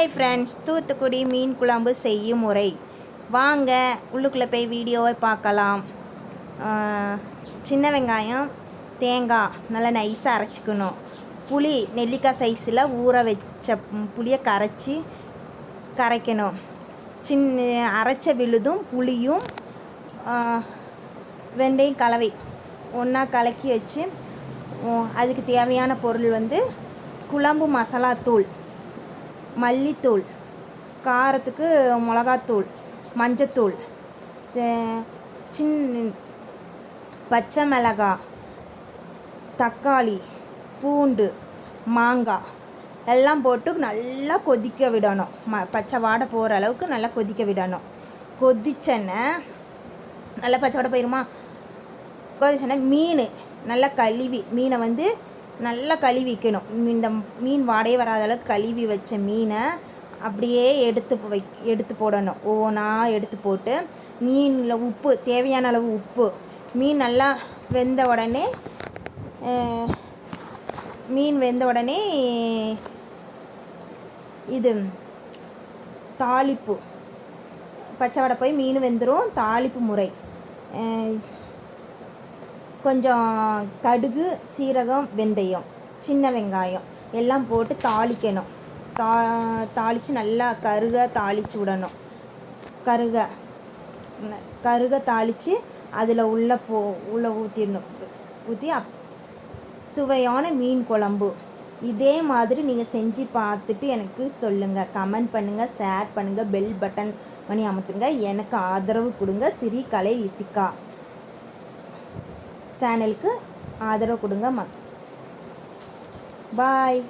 Hi friends Thoothukudi மீன் குழம்பு செய்யும் முறை. வாங்க உள்ளுக்குள்ளே போய் வீடியோவை பார்க்கலாம். சின்ன வெங்காயம் தேங்காய் நல்லா நைஸாக அரைச்சிக்கணும். புளி நெல்லிக்காய் சைஸில் ஊற வச்ச புளியை கரைச்சி கரைக்கணும். சின்ன அரைச்ச விழுதும் புளியும் ரெண்டையும் கலவை ஒன்றா கலக்கி வச்சு அதுக்கு தேவையான பொருள் வந்து குழம்பு மசாலாத்தூள் மல்லித்தூள் காரத்துக்கு மிளகாத்தூள் மஞ்சத்தூள் சே- பச்சை மிளகாய் தக்காளி பூண்டு மாங்காய் எல்லாம் போட்டு நல்லா கொதிக்க விடணும். ம பச்சை வாடை போகிற அளவுக்கு நல்லா கொதிக்க விடணும். கொதிச்சென்ன நல்லா பச்சை வாடை போயிருமா? கொதிச்சோன்னா மீன் நல்லா கழுவி மீனை வந்து நல்லா கழுவிக்கணும் இந்த மீன் வாடையே வராத அளவுக்கு கழுவி வச்ச மீனை அப்படியே எடுத்து வை எடுத்து போடணும். ஒவ்வொன்றா எடுத்து போட்டு மீனில் உப்பு தேவையான அளவு உப்பு. மீன் நல்லா வெந்த உடனே மீன் வெந்த உடனே இது தாளிப்பு. பச்சை வடை போய் மீன் வெந்துடும் தாளிப்பு முறை. கொஞ்சம் கடுகு சீரகம் வெந்தயம் சின்ன வெங்காயம் எல்லாம் போட்டு தாளிக்கணும். தா தாளித்து நல்லா கருக தாளித்து விடணும். கருக கருக தாளித்து அதில் உள்ள போ உள்ளே ஊற்றிடணும் ஊற்றி அப் சுவையான மீன் குழம்பு. இதே மாதிரி நீங்கள் செஞ்சு பார்த்துட்டு எனக்கு சொல்லுங்கள் கமெண்ட் பண்ணுங்கள் ஷேர் பண்ணுங்கள் பெல் பட்டன் பண்ணி அமுத்துங்க எனக்கு ஆதரவு கொடுங்க. சிறி கலை இத்திக்கா சேனலுக்கு ஆதரவு கொடுங்க மக் பாய்.